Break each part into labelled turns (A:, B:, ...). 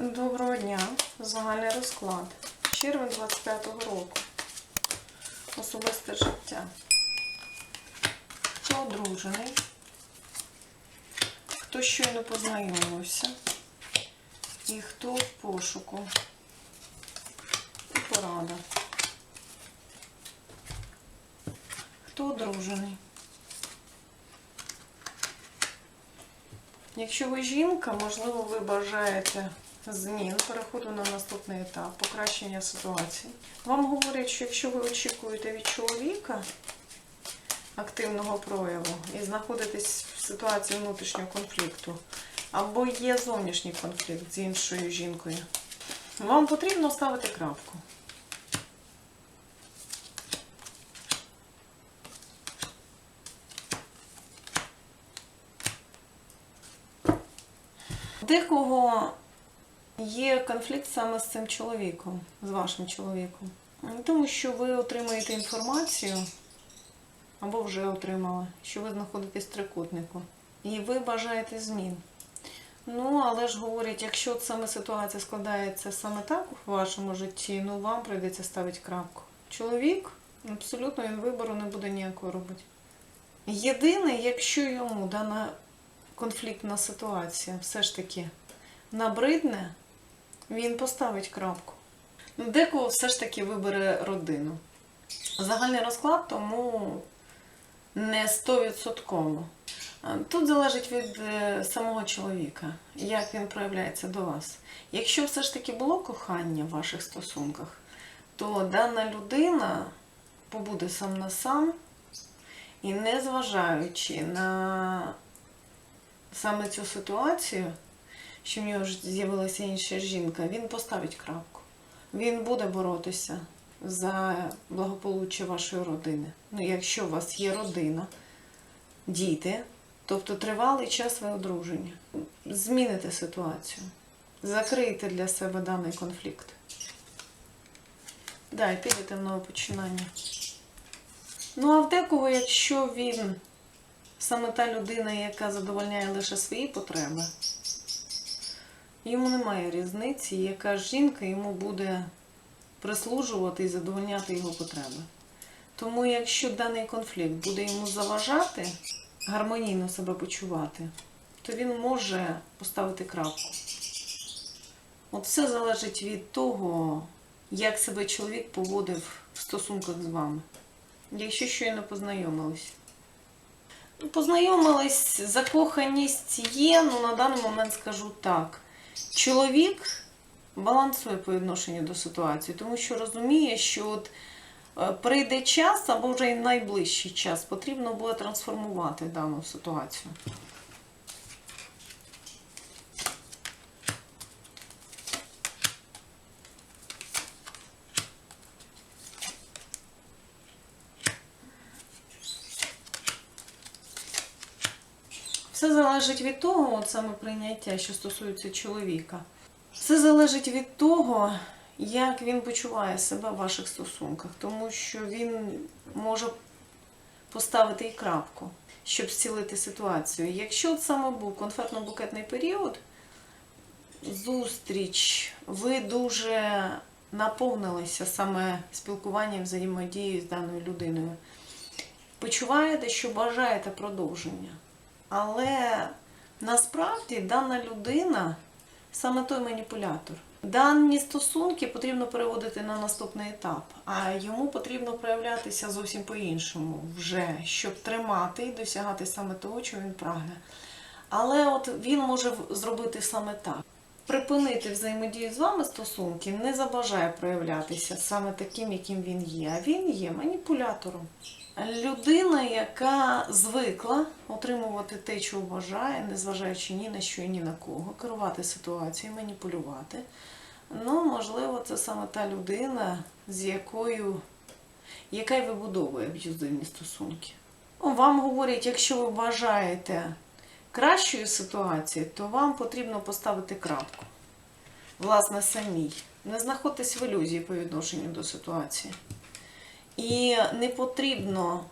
A: Доброго дня. Загальний розклад. Червень 25-го року. Особисте життя. Хто одружений? Хто щойно познайомився? І хто в пошуку? І порада. Хто одружений? Якщо ви жінка, можливо, ви бажаєте змін, переходу на наступний етап, покращення ситуації. Вам говорять, що якщо ви очікуєте від чоловіка активного прояву і знаходитесь в ситуації внутрішнього конфлікту, або є зовнішній конфлікт з іншою жінкою, вам потрібно ставити крапку. Декого є конфлікт саме з цим чоловіком, з вашим чоловіком. Тому що ви отримаєте інформацію, або вже отримали, що ви знаходитесь в трикутнику. І ви бажаєте змін. Ну, але ж говорять, якщо саме ситуація складається саме так у вашому житті, ну вам прийдеться ставити крапку. Чоловік абсолютно він вибору не буде ніякого робити. Єдине, якщо йому дана конфліктна ситуація все ж таки набридне, він поставить крапку. Ну, Декого все ж таки вибере родину. Загальний розклад тому не 100%. Тут залежить від е, самого чоловіка, як він проявляється до вас. Якщо все ж таки було кохання в ваших стосунках, то дана людина побуде сам на сам і незважаючи на саме цю ситуацію, що в нього з'явилася інша жінка, він поставить крапку. Він буде боротися за благополуччя вашої родини. Ну, якщо у вас є родина, діти, тобто тривалий час ви одруження. Зміните ситуацію. Закрийте для себе даний конфлікт. Да, і підете в нове починання. Ну, а в декого, якщо він саме та людина, яка задовольняє лише свої потреби, йому немає різниці, яка жінка йому буде прислужувати і задовольняти його потреби. Тому якщо даний конфлікт буде йому заважати гармонійно себе почувати, то він може поставити крапку. От все залежить від того, як себе чоловік поводив в стосунках з вами. Якщо щойно познайомились. Ну, Познайомились, закоханість є, ну на даний момент скажу так. Чоловік балансує по відношенню до ситуації, тому що розуміє, що от е, прийде час або вже й найближчий час потрібно буде трансформувати дану ситуацію. Все залежить від того, от саме прийняття, що стосується чоловіка. Все залежить від того, як він почуває себе в ваших стосунках, тому що він може поставити і крапку, щоб зцілити ситуацію. Якщо от саме був конфетно-букетний період, зустріч, ви дуже наповнилися саме спілкуванням, взаємодією з даною людиною. Почуваєте, що бажаєте продовження. Але насправді дана людина саме той маніпулятор. Дані стосунки потрібно переводити на наступний етап, а йому потрібно проявлятися зовсім по-іншому, вже щоб тримати і досягати саме того, чого він прагне. Але от він може зробити саме так. Припинити взаємодію з вами стосунки не забажає проявлятися саме таким, яким він є. А він є маніпулятором. Людина, яка звикла отримувати те, чого бажає, незважаючи ні на що і ні на кого, керувати ситуацією, маніпулювати. Ну, можливо, це саме та людина, з якою яка й вибудовує аб'юзивні стосунки. Вам говорять, якщо ви бажаєте кращої ситуації, то вам потрібно поставити крапку. Власне, самій. Не знаходьтесь в ілюзії по відношенню до ситуації. І не потрібно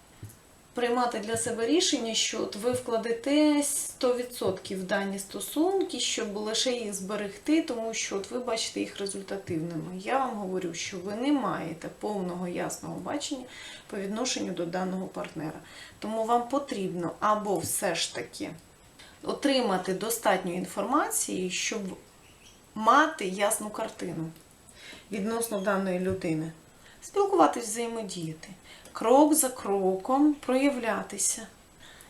A: приймати для себе рішення, що от ви вкладете 100% в дані стосунки, щоб лише їх зберегти, тому що от ви бачите їх результативними. Я вам говорю, що ви не маєте повного ясного бачення по відношенню до даного партнера. Тому вам потрібно або все ж таки отримати достатньо інформації, щоб мати ясну картину відносно даної людини, спілкуватись, взаємодіяти, крок за кроком проявлятися.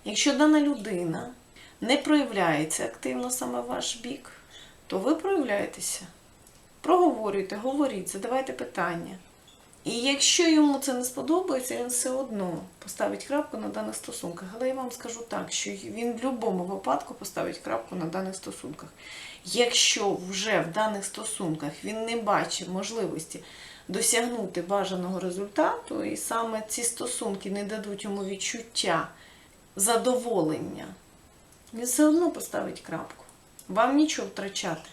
A: Якщо дана людина не проявляється активно саме в ваш бік, то ви проявляєтеся. Проговорюйте, говоріть, задавайте питання. І якщо йому це не сподобається, він все одно поставить крапку на даних стосунках. Але я вам скажу так, що він в будь-якому випадку поставить крапку на даних стосунках. Якщо вже в даних стосунках він не бачить можливості досягнути бажаного результату, і саме ці стосунки не дадуть йому відчуття задоволення, він все одно поставить крапку. Вам нічого втрачати.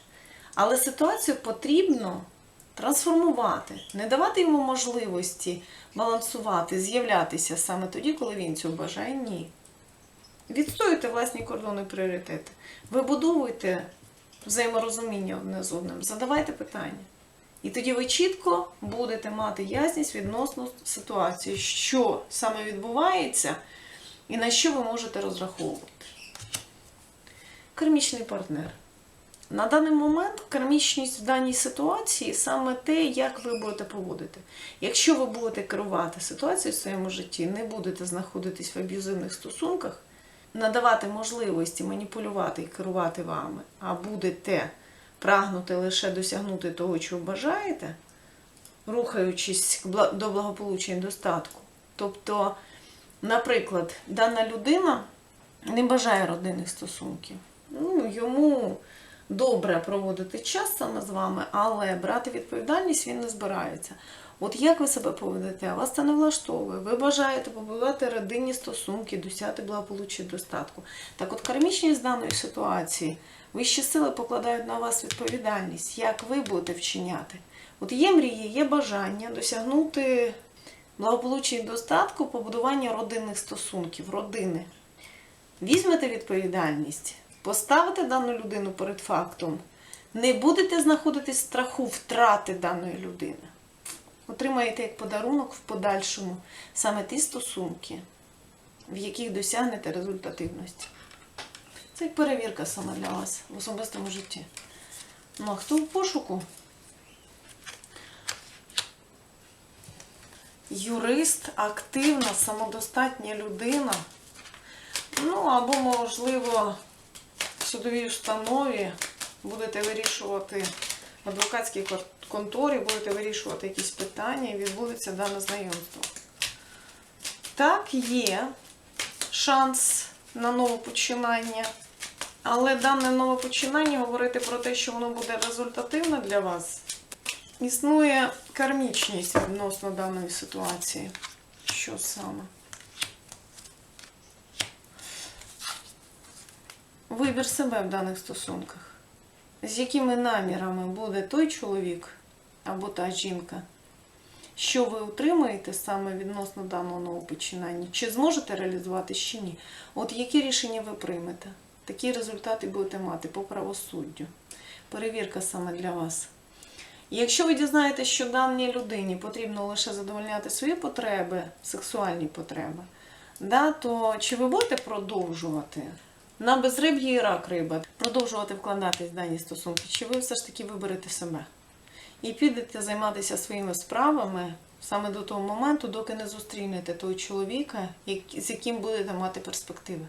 A: Але ситуацію потрібно трансформувати, не давати йому можливості балансувати, з'являтися саме тоді, коли він цього бажає. Ні. Відстоюйте власні кордони і пріоритети. Вибудовуйте взаєморозуміння одне з одним, задавайте питання. І тоді ви чітко будете мати ясність відносно ситуації, що саме відбувається і на що ви можете розраховувати. Кармічний партнер. На даний момент кармічність в даній ситуації саме те, як ви будете поводити. Якщо ви будете керувати ситуацією в своєму житті, не будете знаходитись в аб'юзивних стосунках, надавати можливості маніпулювати і керувати вами, а будете прагнути лише досягнути того, чого бажаєте, рухаючись до благополуччя і достатку. Тобто, наприклад, дана людина не бажає родинних стосунків. Ну, йому добре проводити час саме з вами, але брати відповідальність він не збирається. От як ви себе поведете, вас це не влаштовує. Ви бажаєте побудувати родинні стосунки, досягти благополуччя і достатку. Так от кармічність даної ситуації, вищі сили покладають на вас відповідальність, як ви будете вчиняти. От є мрії, є бажання досягнути благополуччя і достатку, побудування родинних стосунків, родини. Візьмете відповідальність, поставите дану людину перед фактом, не будете знаходитись в страху втрати даної людини. Отримаєте як подарунок в подальшому саме ті стосунки, в яких досягнете результативності. Це як перевірка саме для вас в особистому житті. Ну а хто в пошуку? Юрист, активна, самодостатня людина. Ну, або, можливо, судовій установі будете вирішувати в адвокатській конторі, будете вирішувати якісь питання і відбудеться дане знайомство. Так, є шанс на нове починання, але дане нове починання говорити про те, що воно буде результативне для вас, існує кармічність відносно даної ситуації. Що саме? Вибір себе в даних стосунках. З якими намірами буде той чоловік або та жінка? Що ви отримаєте саме відносно даного нового починання? Чи зможете реалізувати, чи ні? От які рішення ви приймете? Такі результати будете мати по правосуддю. Перевірка саме для вас. Якщо ви дізнаєтесь, що даній людині потрібно лише задовольняти свої потреби, сексуальні потреби, да, то чи ви будете продовжувати на безриб'ї і рак риба, продовжувати вкладатись в дані стосунки, чи ви все ж таки виберете себе? І підете займатися своїми справами саме до того моменту, доки не зустрінете того чоловіка, з яким будете мати перспективи.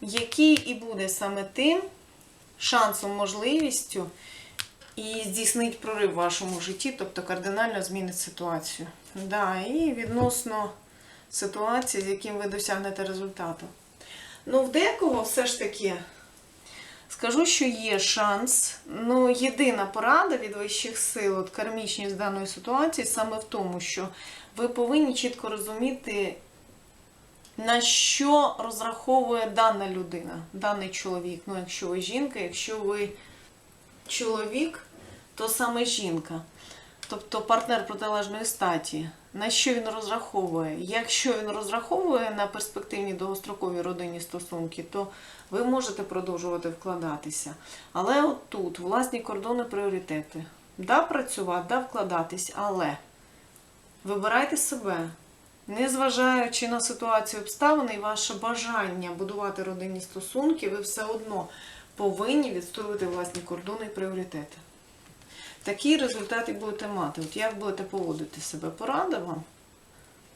A: Який і буде саме тим шансом, можливістю і здійснить прорив в вашому житті, тобто кардинально змінить ситуацію. Да, і відносно ситуації, з яким ви досягнете результату. Ну, в декого все ж таки скажу, що є шанс. Ну, єдина порада від вищих сил, от кармічність даної ситуації, саме в тому, що ви повинні чітко розуміти, на що розраховує дана людина, даний чоловік. Ну, якщо ви жінка, якщо ви чоловік, то саме жінка. Тобто партнер протилежної статі, на що він розраховує? Якщо він розраховує на перспективні довгострокові родинні стосунки, то ви можете продовжувати вкладатися. Але от тут власні кордони, пріоритети. Да, працювати, да, вкладатись, але вибирайте себе. Незважаючи на ситуацію обставини і ваше бажання будувати родинні стосунки, ви все одно повинні відстоювати власні кордони і пріоритети. Такі результати будете мати. От як будете поводити себе, порада вам.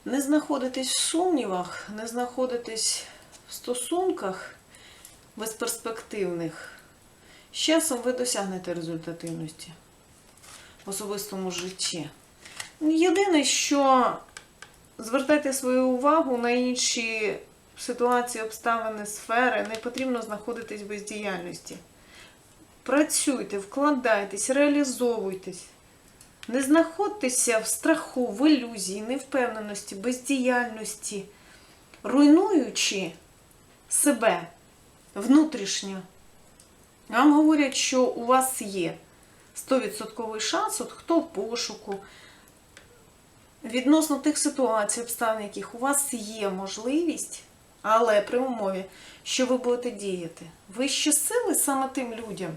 A: Не знаходитесь в сумнівах, не знаходитесь в стосунках безперспективних. З часом ви досягнете результативності в особистому житті. Єдине, що звертайте свою увагу на інші ситуації, обставини, сфери, не потрібно знаходитись в бездіяльності. Працюйте, вкладайтесь, реалізовуйтесь. Не знаходьтеся в страху, в ілюзії, невпевненості, бездіяльності, руйнуючи себе внутрішньо. Вам говорять, що у вас є 100% шанс, от хто в пошуку, відносно тих ситуацій, обставин, яких у вас є можливість, але при умові, що ви будете діяти. Вищі сили саме тим людям,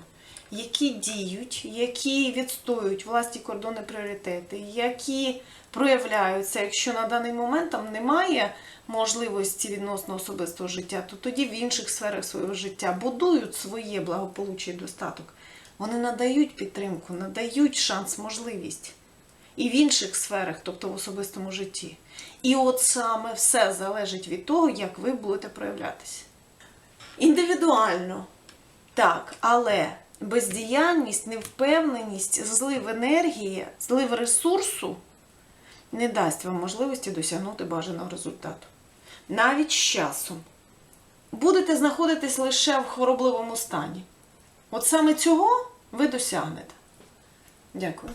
A: які діють, які відстоюють власні кордони пріоритети, які проявляються, якщо на даний момент там немає можливості відносно особистого життя, то тоді в інших сферах свого життя будують своє благополуччя і достаток. Вони надають підтримку, надають шанс, можливість. І в інших сферах, тобто в особистому житті. І от саме все залежить від того, як ви будете проявлятися. Індивідуально, так, але бездіяльність, невпевненість, злив енергії, злив ресурсу не дасть вам можливості досягнути бажаного результату. Навіть з часом. Будете знаходитись лише в хворобливому стані. От саме цього ви досягнете. Дякую.